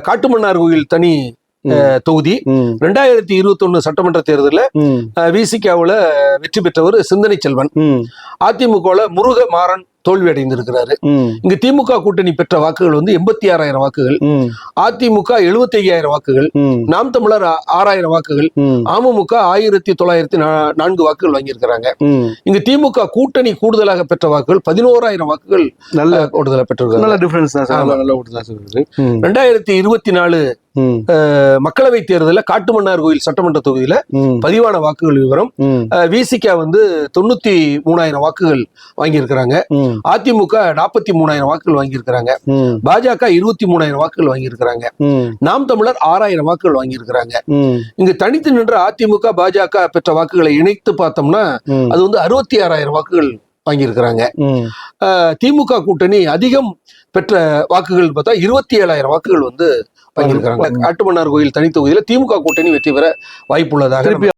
காட்டுமன்னார் கோயில் தனி தொகுதி. ரெண்டாயிரத்தி இருபத்தி ஒண்ணு சட்டமன்ற தேர்தலில் விசிகாவில் வெற்றி பெற்றவர் சிந்தனை செல்வன். ம், அதிமுகவில் முருக மாறன் தோல்வி அடைந்திருக்கிறாரு இங்கு திமுக கூட்டணி பெற்ற வாக்குகள் வந்து எண்பத்தி ஆறாயிரம் வாக்குகள் அதிமுக எழுபத்தி ஐயாயிரம் வாக்குகள் நாம் தமிழர் ஆறாயிரம் வாக்குகள் அமமுக ஆயிரத்தி தொள்ளாயிரத்தி நான்கு வாக்குகள் வாங்கியிருக்கிறாங்க. இங்கு திமுக கூட்டணி கூடுதலாக பெற்ற வாக்குகள் பதினோராயிரம் வாக்குகள் நல்ல கூடுதலாக பெற்றிருக்காங்க நல்ல டிஃபரன்ஸ் தான். நல்ல. ம், ரெண்டாயிரத்தி இருபத்தி நாலு மக்களவை தேர்தலில் காட்டுமன்னார் கோயில் சட்டமன்ற தொகுதியில பதிவான வாக்குகள் விவரம் விசிகா வந்து தொண்ணூத்தி மூணாயிரம் வாக்குகள் வாங்கியிருக்கிறாங்க. அதிமுக நாற்பத்தி மூணாயிரம் வாக்குகள் வாங்கியிருக்கிறாங்க. பாஜக இருபத்தி மூணாயிரம் வாக்குகள் வாங்கியிருக்கிறாங்க. நாம் தமிழர் ஆறாயிரம் வாக்குகள் வாங்கியிருக்கிறாங்க. இங்கு தனித்து நின்ற அதிமுக பாஜக பெற்ற வாக்குகளை இணைத்து பார்த்தோம்னா அது வந்து அறுபத்தி ஆறாயிரம் வாக்குகள் வாங்கியிருக்கிறாங்க. திமுக கூட்டணி அதிகம் பெற்ற வாக்குகள் பார்த்தா இருபத்தி ஏழாயிரம் வாக்குகள் வந்து வாங்கியிருக்கிறாங்க. காட்டுமன்னார் கோயில் தனி தொகுதியில திமுக கூட்டணி வெற்றி பெற வாய்ப்புள்ளதாக